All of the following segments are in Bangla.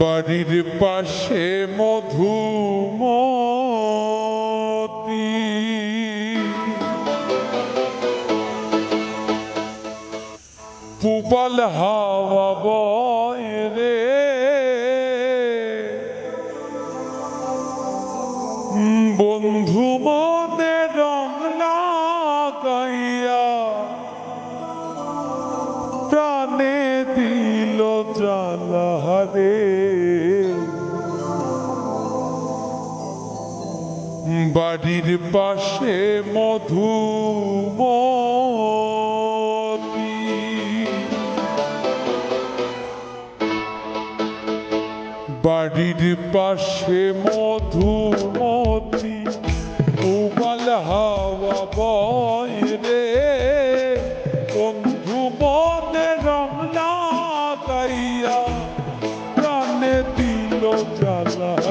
বাড়ির পাশে মধুমতি। পুপাল হাওয়া বয় রে। বাড়ির পাশে মধুমতি। বাড়ির পাশে মধুমতি উবাল হাওয়া বয় দিল জ্বালা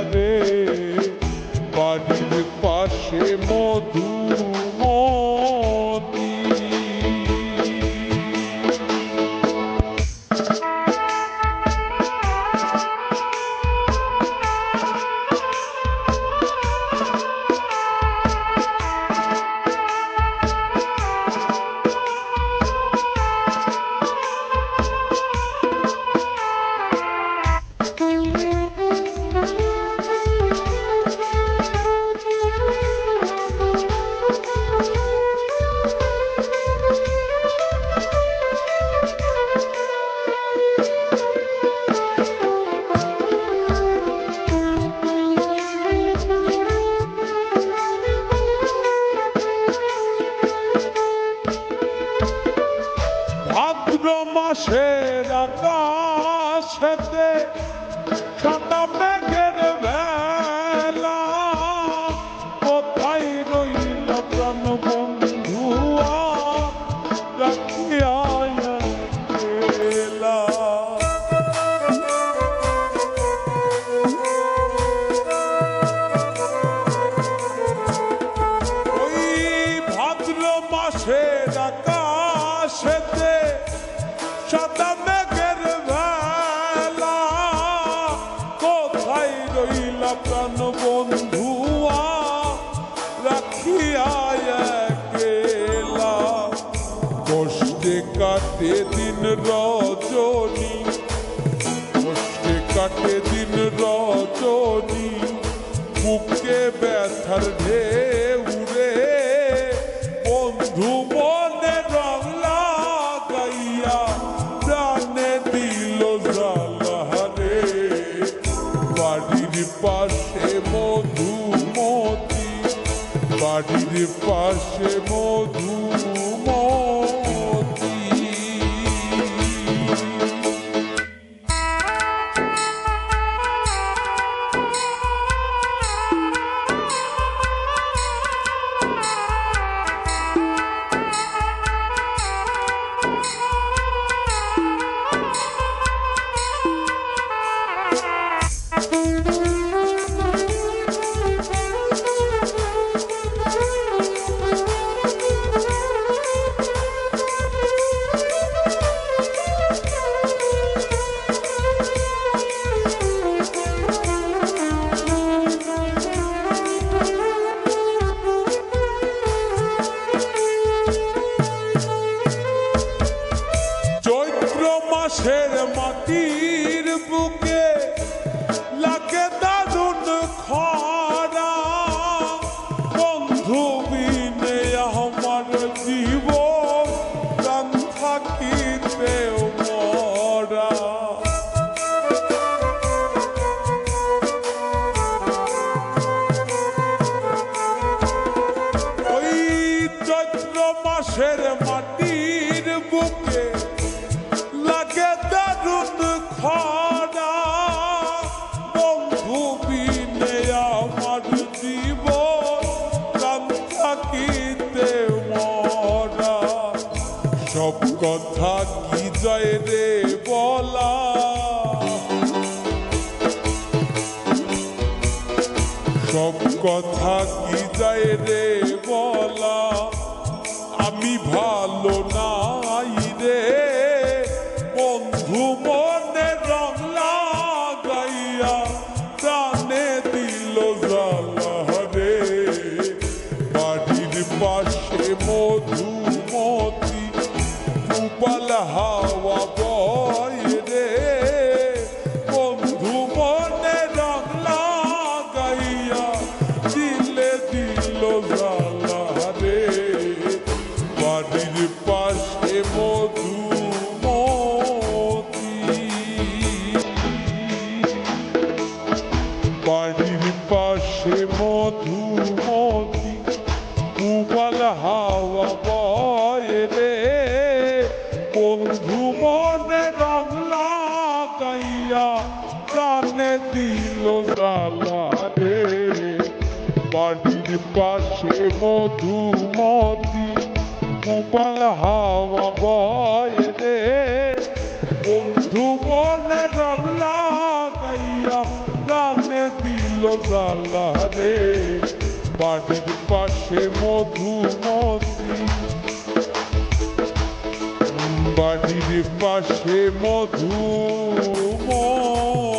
আকাশেতে সাদা মেঘের বেলা। কোথায় রইল প্রাণ বন্ধুয়া রাখিয়া গেলা ওই রজনী বুকে ব্যথার ঢেউ রে বন্ধু মনে রং লাগাইয়া প্রাণে দিল জালারে বাড়ির পাশে মধুমতি, বাড়ির পাশে মধুমতি মাসের মাটির বুকে লাগে দারুণ খরা। বন্ধু বিনে আমার জীব প্রাণ থাকিতে মরা। সব কথা কি যায় রে বলা? সব কথা কি যায় রে বলা? আমি ভালো নাই রে? বন্ধু মনে রং লাগাইয়া প্রাণে দিল রে। বাড়ির পাশে মধুমতি কুপাল হাওয়া বাড়ির পাশে মধু বাড়ির পাশে মধুমতি উবাল হাওয়া বয় রে বন্ধু মনে রং লাগাইয়া প্রাণে দিল জ্বালা রে বাড়ির পাশে মধুমতি মোবাইল হাওয়া বয় রে বন্ধু বলে রাল্লা গাইয়া প্রাণে দিল জ্বালা রে। বাড়ির পাশে মধুমতি। বাড়ির পাশে মধুমতি।